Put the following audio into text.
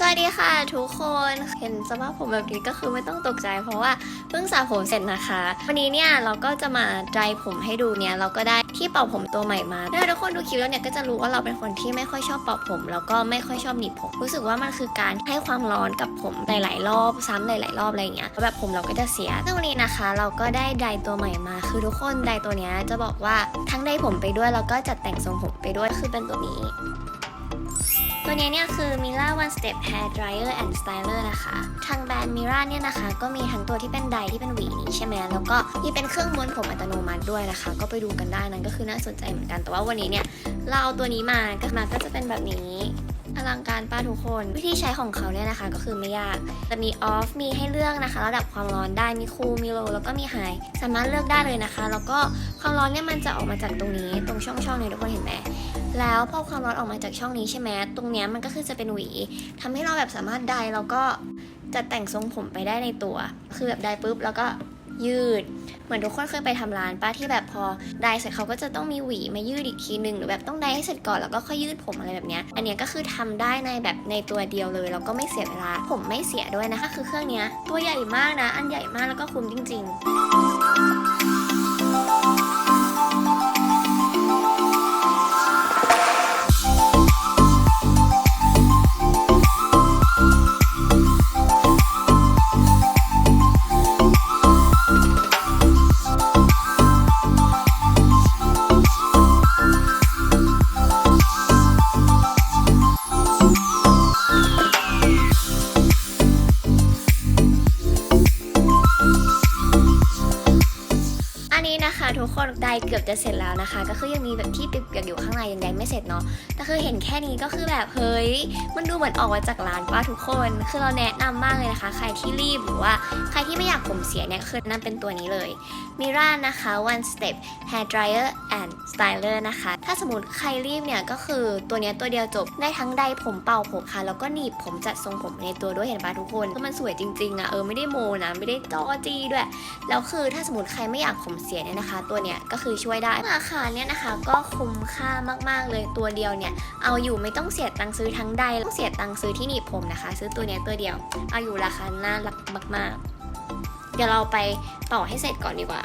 สวัสดีค่ะทุกคนเห็นสภาพผมแบบนี้ก็คือไม่ต้องตกใจเพราะว่าเพิ่งสระผมเสร็จนะคะ วันนี้เนี่ยเราก็จะมาไดรผมให้ดูเนี่ยเราก็ได้ที่เป่าผมตัวใหม่มาถ้าทุกคนดูคลิปแล้วเนี่ยก็จะรู้ว่าเราเป็นคนที่ไม่ค่อยชอบเป่าผม แล้วก็ไม่ค่อยชอบหนีบผม รู้สึกว่ามันคือการให้ความร้อนกับผมหลายๆรอบซ้ำหลายๆรอบอะไรเงี้ยแล้วแบบผมเราก็จะเสียซึ่งวันนี้นะคะ เราก็ได้ไดตัวใหม่มา คือทุกคนไดตัวเนี้ยจะบอกว่าทั้งไดผมไปด้วยแล้วก็จัดแต่งทรงผมไปด้วยคือเป็นตัวนี้ ตัวนี้เนี่ยคือ Mila One Step Hair Dryer and Styler นะคะ ทาง แบรนด์ Mira เนี่ยนะคะ ก็มีทั้งตัวที่เป็นไดที่เป็นหวีนี้ใช่ไหมแล้วก็มีเป็นเครื่องม้วนผมอัตโนมัติด้วยนะคะ ก็ไปดูกันได้นั่นก็คือน่าสนใจเหมือนกันแต่ว่าวันนี้เนี่ยเราเอาตัวนี้มาก็มาก็จะเป็นแบบนี้อลังการป้าทุกคนวิธีใช้ของเขาเนี่ยนะคะ ก็คือไม่ยากจะมีออฟมีให้เลือกนะคะ ระดับความร้อนได้มีคูลมีโลแล้วก็มีไฮสามารถเลือกได้เลยนะคะ แล้วก็ความร้อนเนี่ยมันจะออกมาจากตรงนี้ตรงช่องๆเนี่ยทุกคนเห็นไหมแล้วพอความร้อนออกมาจากช่องนี้ใช่ไหมตรงเนี้ยมันก็คือจะเป็นหวีทำให้เราแบบสามารถไดแล้วก็ จะแต่งทรงผมไปได้ในตัว คือแบบได้ปุ๊บแล้วก็ยืด เหมือนทุกคนเคยไปทำร้านป้าที่แบบพอได้เสร็จเขาก็จะต้องมีหวีมายืดอีกทีหนึ่งหรือแบบต้องได้ให้เสร็จก่อนแล้วก็ค่อยยืดผมอะไรแบบเนี้ยอันเนี้ยก็คือทำได้ในแบบในตัวเดียวเลยแล้วก็ไม่เสียเวลาผมไม่เสียด้วยนะคะ คือเครื่องเนี้ยตัวใหญ่มากนะ อันใหญ่มากแล้วก็คุ้มจริง ๆ นะคะ ทุกคนไดเกือบจะเสร็จแล้วนะคะ ก็คือยังมีแบบที่เปียกๆอยู่ข้างในยังไดไม่เสร็จเนาะแต่คือเห็นแค่นี้ก็คือแบบเฮ้ยมันดูเหมือนออกมาจากร้านป้าทุกคน คือเราแนะนำมากเลยนะคะ ใครที่รีบหรือว่าใครที่ไม่อยากผมเสียเนี่ยคือนั่นเป็นตัวนี้เลยมิร่านะคะ one step hair dryer and styler นะคะ ถ้าสมมติใครรีบเนี่ยก็คือตัวนี้ตัวเดียวจบได้ทั้งไดผมเป่าผมค่ะ แล้วก็หนีบผมจัดทรงผมในตัวด้วยเห็นปะทุกคนคือมันสวยจริงๆอะเออไม่ได้โมนะไม่ได้จอจี้ด้วยแล้วคือถ้าสมมติใครไม่อยากผมเสียเนี่ยนะคะ ตัวเนี้ยก็คือช่วยได้ราคาเนี่ยนะคะ ก็คุ้มค่ามากๆเลยตัวเดียวเนี่ยเอาอยู่ไม่ต้องเสียตังค์ซื้อทั้งใดต้องเสียตังค์ซื้อที่หนีบผมนะคะ ซื้อตัวเนี้ยตัวเดียว เอาอยู่ราคาน่ารักมาก ๆ เดี๋ยวเราไปต่อให้เสร็จก่อนดีกว่า